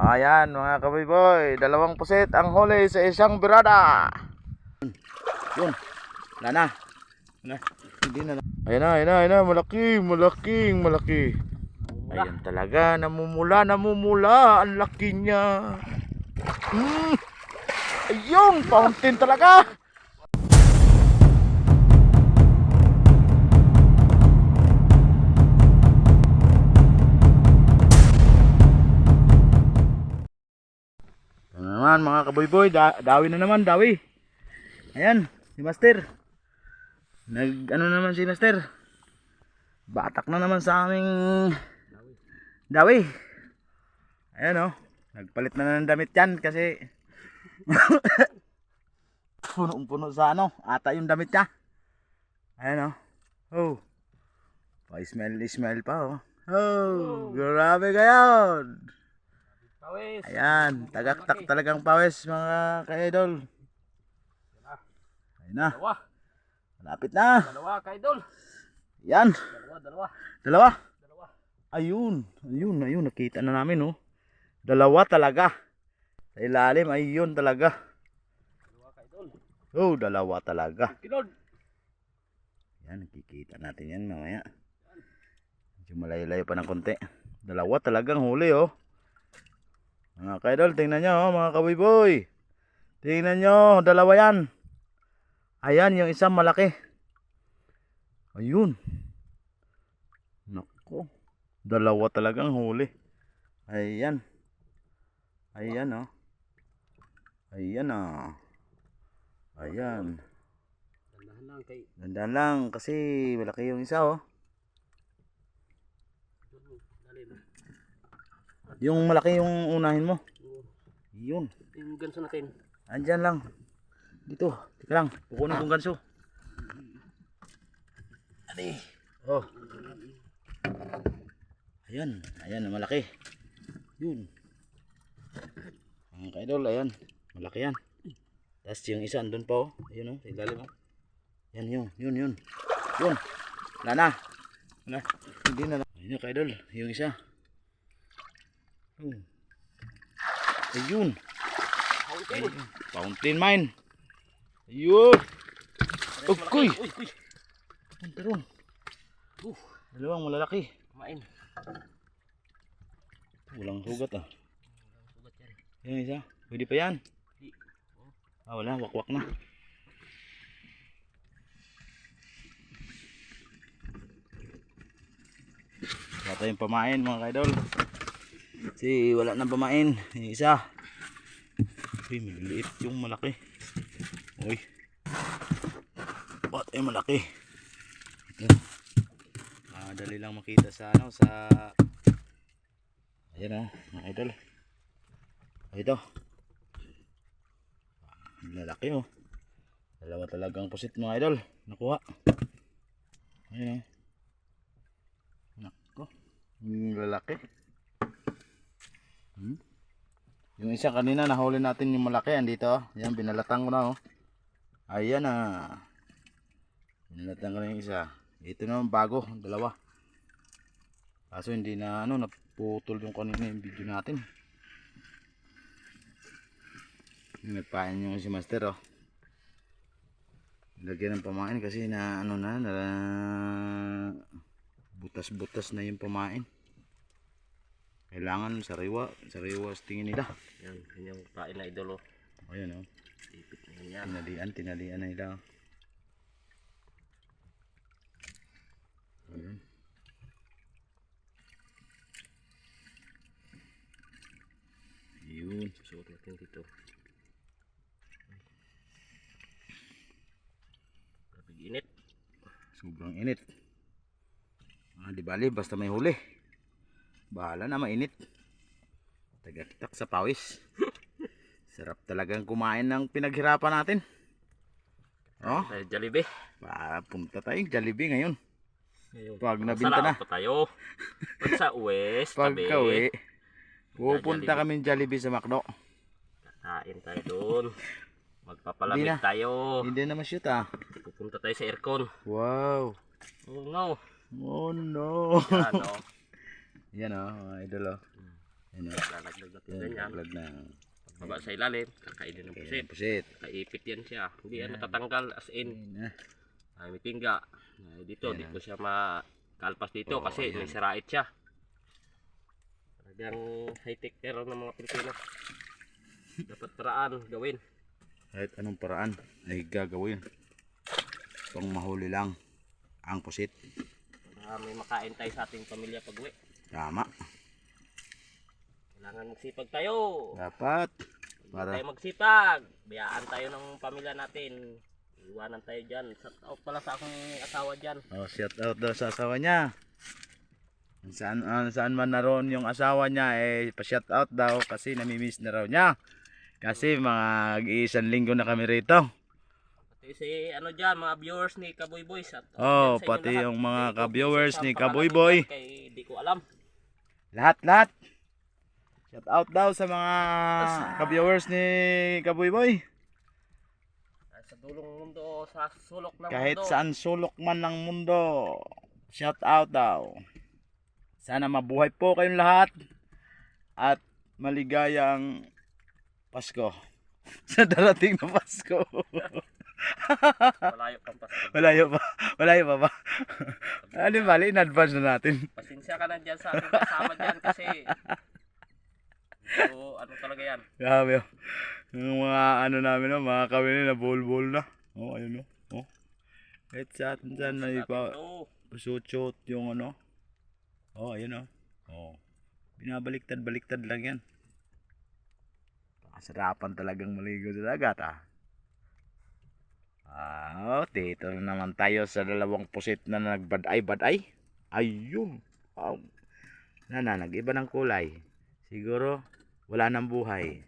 Ayan mga kabiboy, dalawang pusit ang huli sa isang birada. Yun, wala na. Hindi na. Ayan na, ayan na, ayan na, malaki, malaking, malaki. Ayan talaga, namumula, namumula, ang laki niya. Mm. Ayun, fountain talaga. Ano naman mga kaboy-boy, da dawi na naman, dawi. Ayan, si Master. Nag ano naman si Master? Batak na naman sa aming dawi. Ayan oh, nagpalit na ng damit yan kasi punong-puno sa ano, ata yung damit niya. Ayan oh. Oh. Pa-smell-smell pa oh. Oh, grabe kayo. Pawis. Ayan, tagaktak talagang pawis mga ka-idol. Ayun na, Dalawa. malapit na. Dalawa, kaidol. Yan, Dalawa, dalawa. dalawa. Dalawa. Ayun, ayun, ayun, nakita na namin oh. Dalawa talaga. Sa ilalim, ayun talaga. Dalawa, kaidol. Oh, dalawa talaga. Kilod. Yan, nakikita natin yan mamaya. Medyo malayo-layo pa ng konti. Dalawa talagang huli oh. Mga kaidol, tingnan nyo oh, mga kawiboy. Tingnan nyo, dalawa yan. Ayan, yung isang malaki. Ayun. Nako. Dalawa talagang huli. Ayan. Ayan oh. Ayan oh. Ayan. Dandahan lang kay. Dandan lang kasi malaki yung isa oh. Dali na. Yung malaki yung unahin mo. Yun. Yung ganso natin. Andyan lang. Dito. Teka lang. Kukunin kong ganso. Ani. Oh. Ayan. Ayan. ang Malaki. Yun. Mga kaidol. Ayan. Malaki yan. Tapos yung isa andun pa oh. Ayun oh. Ilalim oh. Yan yun. Yun yun. Yun. Wala na. Wala. Hindi na. Ayun yung kaidol. Yung isa. Hmm. Ayun. Fountain. Ayun. Fountain mine. Ayun. Uy. Uy, uy. Punta ron. Uh, Dalawang malalaki. kumain. Walang sugat ah. Sugat yan. Yan isa. Pwede pa yan. Di. Ah wala. Wakwak na. Wala tayong pamain mga kaidol. Kasi wala nang pamain. Yung isa. Uy, maliliit yung malaki. Uy. Ba't ay malaki? Yan. Madali lang makita sa ano sa Ayan oh, mga idol. Ito. Lalaki oh. Dalawa talagang pusit mga idol. Nakuha. Ayan oh. Nako. Lalaki. Hmm? Yung isa kanina nahuli natin yung malaki andito. oh. Yan binalatan ko na oh. Ayan ah. Binalatan ko na yung isa. Ito naman bago, dalawa. Kaso hindi na ano naputol yung kanina yung video natin. Nagpain yung si Master oh. Lagyan ng pamain kasi na ano na, na butas-butas na yung pamain. Kailangan sariwa, sariwa sa tingin nila. Yan, yan yung pain na idolo. Ayan oh. Ipit na yan. Tinalian, tinalian na nila. Ayan. Yun. Susuot natin dito. Grabe init. Sobrang init. Ah, di bali, basta may huli. Bahala na mainit. Tagaktak sa pawis. Sarap talagang kumain ng pinaghirapan natin. Oh, Tayo Jollibee. pa- punta tayong Jollibee ngayon. Ngayon. Pag nabinta na. pa tayo. Pag sa West, tabi. Pagka uwi, pupunta kami Jollibee sa McDo. Kain tayo doon. Hindi Magpapalamig na. tayo. Hindi na ma-shoot ah. Pupunta tayo sa aircon. Wow. Oh no. Oh no. Yan o. Yan oh, mga idol oh. Yan oh. Lalagyan Pag natin Yan, ganyan. vlog na. Baba sa ilalim. Kakainin ng pusit. Pusit. Kaipit yan siya. Hindi yan matatanggal as in. Na. Ay, may tingga. Ay, dito, dito siya makalpas dito Oo, kasi ayan. may sarait siya. Talagang high-tech terror ng mga Pilipino. Dapat paraan gawin. Kahit anong paraan ay gagawin. Pang mahuli lang ang pusit. Para may makain tayo sa ating pamilya pag uwi. Tama. Kailangan magsipag tayo. Dapat. Para- tayo magsipag. Bayaan tayo ng pamilya natin. Iwanan tayo dyan. Shout out pala sa akong asawa dyan. Oh, shout out daw sa asawa niya. Saan, ah, saan man naroon yung asawa niya, eh, pa-shout out daw kasi namimiss na raw niya. Kasi mga isang linggo na kami rito. Pati si ano dyan, mga viewers ni Kaboy Boy. Shout out Oh, pati lahat. yung mga ka-viewers ni Kaboy Boy. Kay di ko alam. Lahat, lahat. Shout out daw sa mga ka-viewers ni Kaboy Boy. Sa dulong mundo, sa sulok ng Kahit mundo. saan sulok man ng mundo. Shout out daw. Sana mabuhay po kayong lahat. At maligayang Pasko. sa darating na Pasko. Malayo pang pasko. Malayo pa. Malayo pa ba? ano bali, in advance na natin. Pasensya ka na dyan sa ating kasama dyan kasi so, ano talaga yan. Grabe oh. Yung mga ano namin oh, mga kami na bol-bol na. Oh, ayun oh. Oh. Kahit sa atin saan na ipa suchot yung ano. Oh, ayun oh. Oh. Binabaliktad-baliktad lang yan. Kasarapan talagang maligo sa dagat ah. Ah, dito na naman tayo sa dalawang pusit na nagbad-ay-bad-ay. Ayun. Oh. Na na, nag-iba ng kulay. Siguro, wala nang buhay.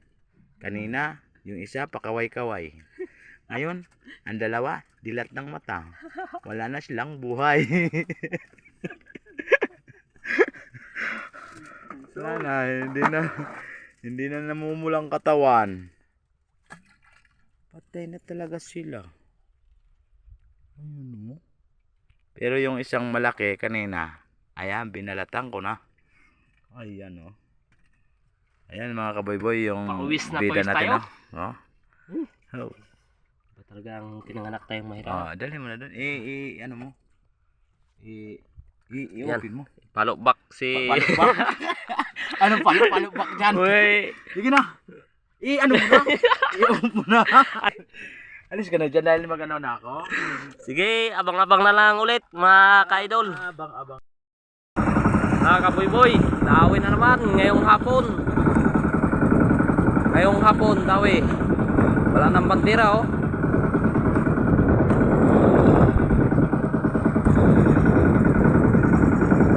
Kanina, yung isa pakaway-kaway. Ngayon, ang dalawa, dilat ng mata. Wala na silang buhay. Wala na, hindi na, hindi na namumulang katawan. Patay na talaga sila. Ayun mo. Pero yung isang malaki kanina, ayan, binalatan ko na. Ayan oh. Ayan mga kaboyboy, yung Pauwis na bida natin. tayo. Oh. Oh. ba talagang tinanganak tayong mahirap. Ah, dali mo na doon. I, i, ano mo? I, i, Yan. i-open mo. Follow back si... Palubak. Anong palo, palubak dyan? Uy! Sige na. I, ano mo na? I-open mo na. Alis ka na dyan dahil magano na ako. Sige, abang-abang na lang ulit mga ka-idol. Abang, abang. Mga kaboy-boy, dawi na naman ngayong hapon. Ngayong hapon, dawi. Wala nang bandera oh.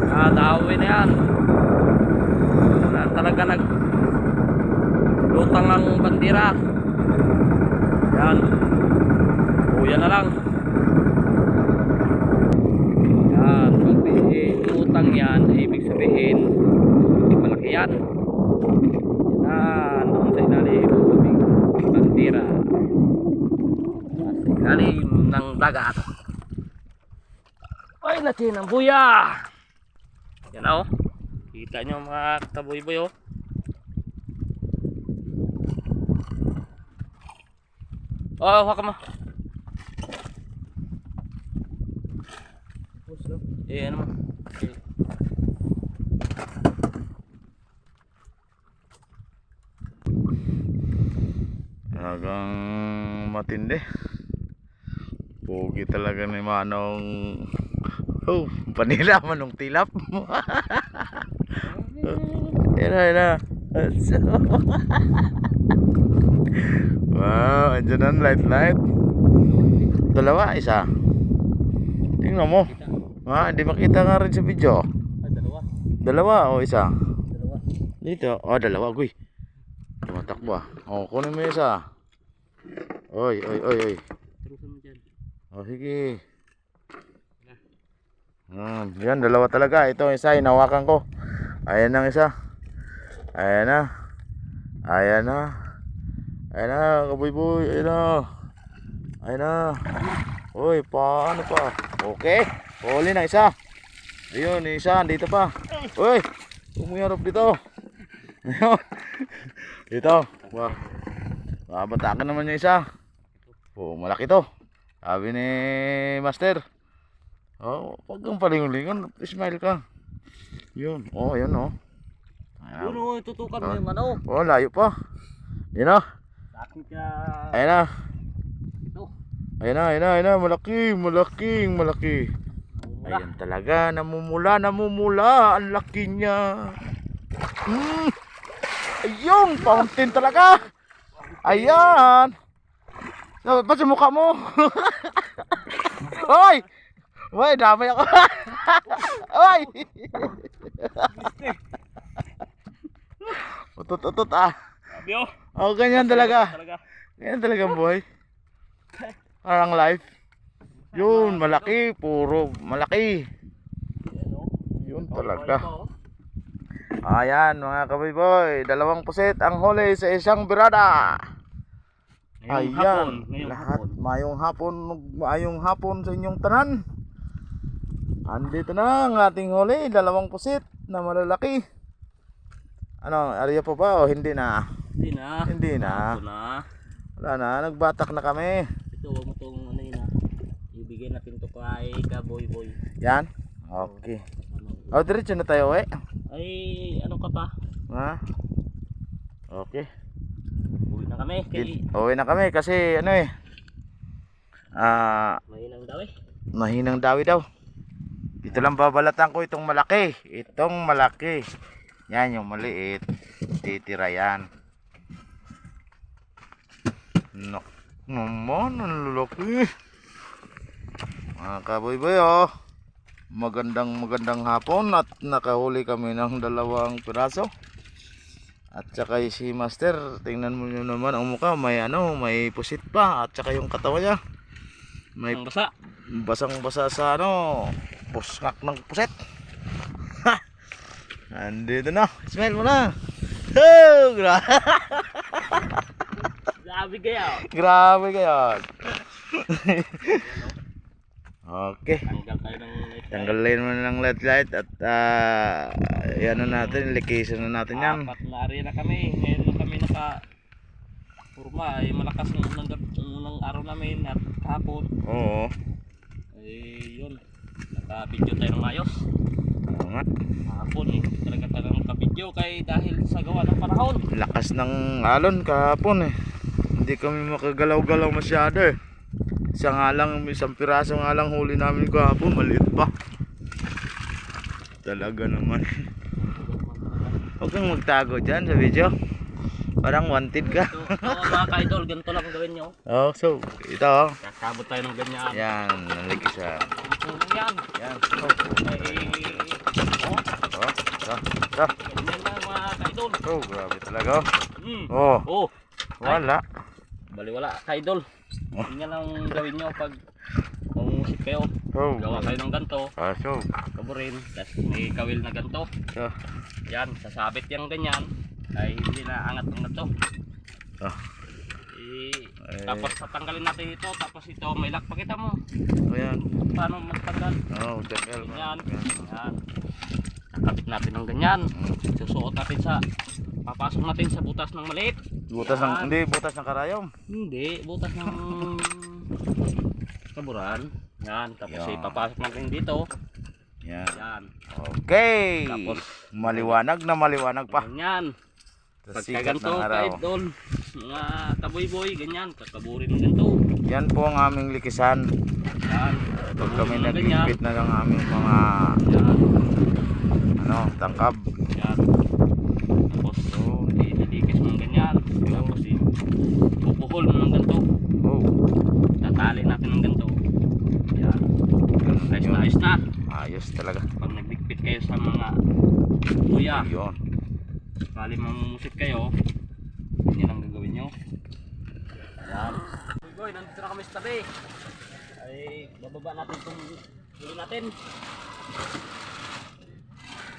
Ah, dawi na yan. Wala talaga nag lutang ang bandera. Yan. Uya na lang. Yan, pag may utang yan, ibig sabihin, malaki yan. Yan, doon sa ilalim, aming bandira. Sa ilalim ng dagat. Ay, natin ang buya! Yan oh. Kita nyo mga kataboy-boy oh. Oh, haka mo. Eh, ano mo? Okay. Matindi. Pogi talaga ni Manong. Oh, panila manong tilap. Yan na, yan na. wow, andyan ang light light. Dalawa, isa. Tingnan mo. Ha, hindi makita nga rin sa video. Ay, dalawa. Dalawa o isa? Dalawa. Dito. Oh, dalawa, guy. Tumatakbo ah. Oh, kunin mo isa. Oy, oy, oy, oy. Turusan mo dyan. Oh, sige. Hmm, yan, dalawa talaga. Ito, isa, hinawakan ko. Ayan ang isa. Ayan na. Ayan na. Ayan na, kaboy-boy. Ayan na. Ayan na. Uy, paano pa? Okay. Huli na isa. Ayun, isa, dito pa. Uy, umiharap dito. Ayun. Ito. Wow. Babatakan naman yung isa. Oo, malaki to. Sabi ni Master. Oh, wag kang palingon-lingon. Smile ka. Yun. Oh, yun oh. Yun o, tutukan mo yung ano. Oh, layo pa. Yun oh. Ayan na. Ayan na, ayan na, ayan na. Malaki, malaking, malaki. Ayan talaga, namumula, namumula. Ang laki niya. Mm. Ayun, fountain talaga. Ayan. No, ba't sa mukha mo? Hoy! Hoy, damay ako. Hoy! Utot-utot ah. Sabi o. Oh, ganyan talaga. Ganyan talaga buhay. Parang life. Yun, malaki. Puro malaki. Yun talaga. Ayan mga kabayboy, dalawang puset ang huli sa isang birada. Ayan, hapon. Lahat hapon. mayong hapon, mayong hapon sa inyong tanan. Andito na ang ating huli, dalawang puset na malalaki. Ano, area pa ba o hindi na? Hindi na. Hindi na. Na. Wala na, nagbatak na kami. Ito, huwag mo ah. To kay Kaboy Boy. Yan? Okay. O, diretso na tayo eh. Ay, ano ka pa? Ha? Okay. Uwi na kami. Kay Uwi na kami kasi ano eh. Ah, Mahinang daw eh. mahinang dawi daw. Dito lang babalatan ko itong malaki. Itong malaki. Yan yung maliit. Titira yan. No. Naman, ang lalaki. Mga kaboy-boy oh. Magandang magandang hapon at nakahuli kami ng dalawang piraso. At saka si Master, tingnan mo nyo naman ang mukha, may ano, may pusit pa at saka yung katawan niya. May basa. basang basa sa ano pusngak ng puset ha andito na smell mo na oh, gra Grabe kaya. grabe kayo okay. Tanggal tayo ng light. tanggalin mo ng LED light at uh, yan na natin likisan na natin yan. Apat na area na kami. Ngayon lang kami naka Purma ay malakas ng unang, unang araw namin at kahapon. Oo. Ay yun. Naka-video tayo ng ayos oo nga. Kahapon eh. Talaga tayo naka-video kay dahil sa gawa ng panahon. Lakas ng alon kahapon eh. Hindi kami makagalaw-galaw masyado eh isa nga lang isang piraso nga lang huli namin kahapon maliit pa. Talaga naman. Huwag kang magtago dyan sa video. Parang wanted ka. So, so mga ka-idol ganito lang gawin nyo. Oh so ito oh. Kakabot tayo ng ganyan. Yan Tulong yan. Yan. Oh ay oh. Oh oh oh, ganyan lang mga ka-idol oh grabe talaga oh. Hmm. oh. Oh. Wala. Baliwala ka-idol ganyan lang gawin nyo pag umusip kayo. Oh. Gawa kayo ng ganito ah so. Kaburin. Tapos may kawil na ganito so yan sasabit yung ganyan. Ay hindi na angat ng ganito ah. Eh, Ay. tapos tatanggalin natin ito. Tapos ito may lock. Pakita mo. Ayan paano magtanggal? Oh jangal ganyan yan. Nakabit natin ng ganyan. Susuot natin sa papasok natin sa butas ng maliit butas ng hindi butas ng karayom hindi butas ng kaburan yan tapos Yan. ipapasok natin dito yan yan Okay. Tapos, maliwanag na maliwanag pa. ganyan pagka ganito araw. ka-idol mga kaboy-boy ganyan kakaburin ng ganito Yan po ang aming likisan. yan Pag kami nagpipit na ng aming mga yan ano, tangkab. yan ganyan tapos ipupuhol mo ng ganito. Oh, tatali natin ng ganito. Yan. Ganun ayos na ayos na. Ayos talaga. pag nagligpit kayo sa mga kuya Yun. bali mamusik kayo ganyan ang gagawin nyo. Yan. Boy boy nandito na kami sa tabi. Ay bababa natin itong huli natin.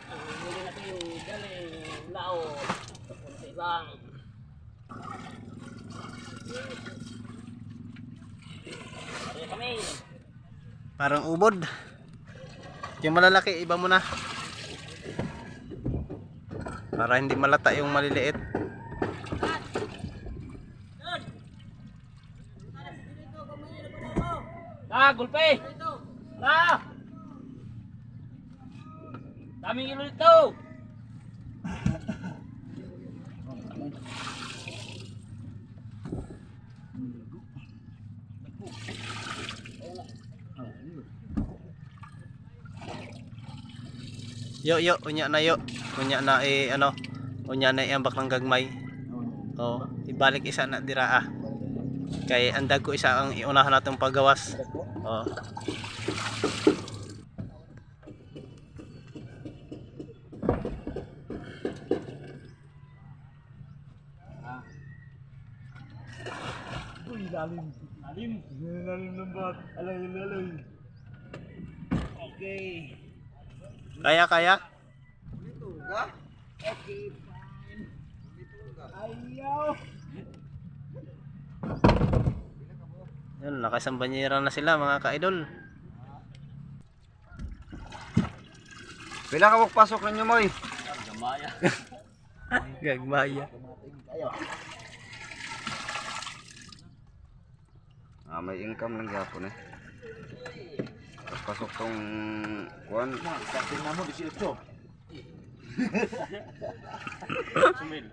Ang huli natin galing lao. Sa ibang Ayan kami Parang ubod. Yung malalaki, iba mo na. Para hindi malata yung maliliit. Ah, gulpe! Ah! Daming ilo dito! Yo yo, unya na yo. Unya na eh ano, unya na iambak ng gagmay. Oh, ibalik isa na dira ah. Kay andag ko isa ang iunahan natong paggawas. Oh. Uy, lalim. Lalim. Lalim ng bat. Alay, alay. Okay. Kaya kaya? Ayaw. Yun, nakasambanyera na sila mga ka-idol. Pila ka magpasok ninyo mo eh. Gamaya. Gagmaya. Ah, may income lang gapon eh. Pasok tong kuan, Starting na mo, 18. Sumil.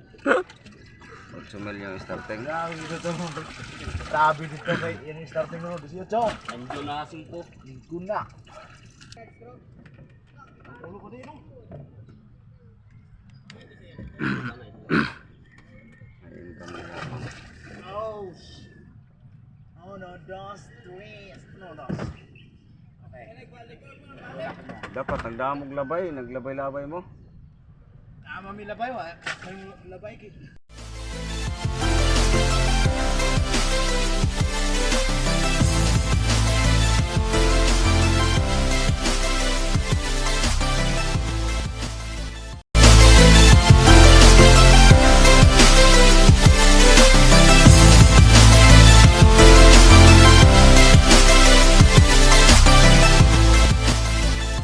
8 mil yung starting. Grabe dito to. Sabi dito kay yung starting mo, 18. Andiyo na 5. Lingko na. Ulo ko din. Oh, sh- Uno, dos, tres. Uno, dos. Dapat ang damog labay, naglabay-labay mo. Tama mi labay wa, labay ki.